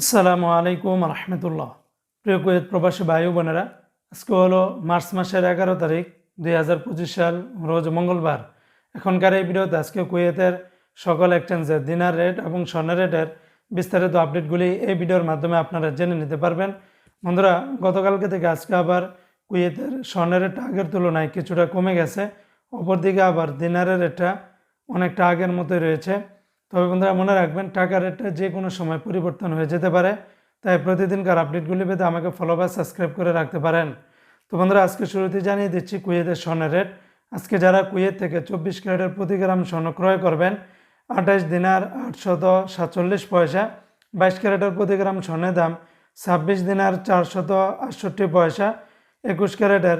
আসসালামু আলাইকুম রহমতুল্লাহ। প্রিয় কুয়েত প্রবাসী ভাই বোনেরা, আজকে হলো মার্চ মাসের এগারো তারিখ, দুই হাজার পঁচিশ সাল, রোজ মঙ্গলবার। এখনকার এই ভিডিওতে আজকে কুয়েতের সকল এক্সচেঞ্জের দিনার রেট এবং স্বর্ণের রেটের বিস্তারিত আপডেটগুলি এই ভিডিওর মাধ্যমে আপনারা জেনে নিতে পারবেন। বন্ধুরা, গতকালকে থেকে আজকে আবার কুয়েতের স্বর্ণের রেটটা আগের তুলনায় কিছুটা কমে গেছে, অপরদিকে আবার দিনারের রেটটা অনেকটা আগের মতোই রয়েছে। তবে বন্ধুরা মনে রাখবেন, টাকা রেটটা যে কোনো সময় পরিবর্তন হয়ে যেতে পারে। তাই প্রতিদিনকার আপডেটগুলি পেতে আমাকে ফলো বা সাবস্ক্রাইব করে রাখতে পারেন। তো বন্ধুরা, আজকে শুরুতে জানিয়ে দিচ্ছি কুয়েতের স্বর্ণের রেট আজকে যারা কুয়েত থেকে চব্বিশ ক্যারেটের প্রতি গ্রাম স্বর্ণ ক্রয় করবেন, আঠাশ দিনার আটশত সাতচল্লিশ পয়সা, বাইশ ক্যারেটের প্রতি গ্রাম স্বর্ণের দাম ছাব্বিশ দিনার চারশত আটষট্টি পয়সা, একুশ ক্যারেটের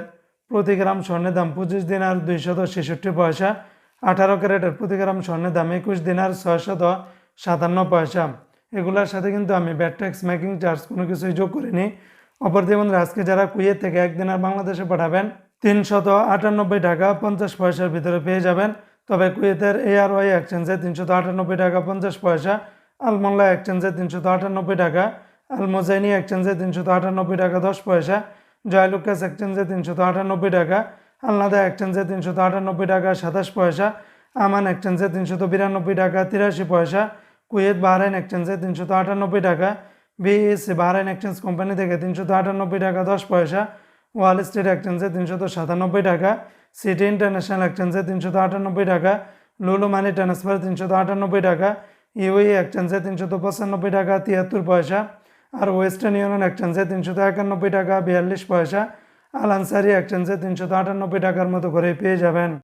প্রতি গ্রাম স্বর্ণের দাম পঁচিশ দিনার দুইশত ছেষট্টি পয়সা আঠারো ক্যারেটের প্রতি গ্রাম স্বর্ণের দাম একুশ দিনার ছয়শত সাতান্ন পয়সা। এগুলোর সাথে কিন্তু আমি ব্যাট ট্যাক্স মেকিং চার্জ কোনো কিছুই যোগ করিনি। অপরদিকে বন্ধুরা, আজকে যারা কুয়েত থেকে এক দিনের বাংলাদেশে পাঠাবেন, তিনশত আটানব্বই টাকা পঞ্চাশ পয়সার ভিতরে পেয়ে যাবেন। তবে কুয়েতের এআর ওয়াই এক্সচেঞ্জে তিনশত আটানব্বই টাকা পঞ্চাশ পয়সা আলমোল্লা এক্সচেঞ্জে তিনশত আটানব্বই টাকা, আলমোজাইনি এক্সচেঞ্জে তিনশত আটানব্বই টাকা দশ পয়সা, জয়লুকাস এক্সচেঞ্জে তিনশত আটানব্বই টাকা আলনাদা এক্সচেঞ্জে তিনশত আটানব্বই টাকা, সাতাশ পয়সা। আমান এক্সচেঞ্জে তিনশত বিরানব্বই টাকা, তিরাশি পয়সা। কুয়েত বাহরাইন এক্সচেঞ্জে তিনশত আটানব্বই টাকা। বিএসসি বাহরাইন এক্সচেঞ্জ কোম্পানি থেকে তিনশত আটানব্বই টাকা, দশ পয়সা। ওয়াল স্ট্রিট এক্সচেঞ্জে তিনশত সাতানব্বই টাকা। সিটি ইন্টারন্যাশনাল এক্সচেঞ্জে তিনশত আটানব্বই টাকা। লুলু মানি ট্রান্সফার তিনশত আটানব্বই টাকা। ইউই এক্সচেঞ্জে তিনশত পঁচানব্বই টাকা, তিয়াত্তর পয়সা। আর ওয়েস্টার্ন ইউনিয়ন এক্সচেঞ্জে তিনশত একানব্বই টাকা, বিয়াল্লিশ পয়সা। আল আনসারি এক্সচেঞ্জে তিনশত আটানব্বই টাকার মতো করে পেয়ে যাবেন।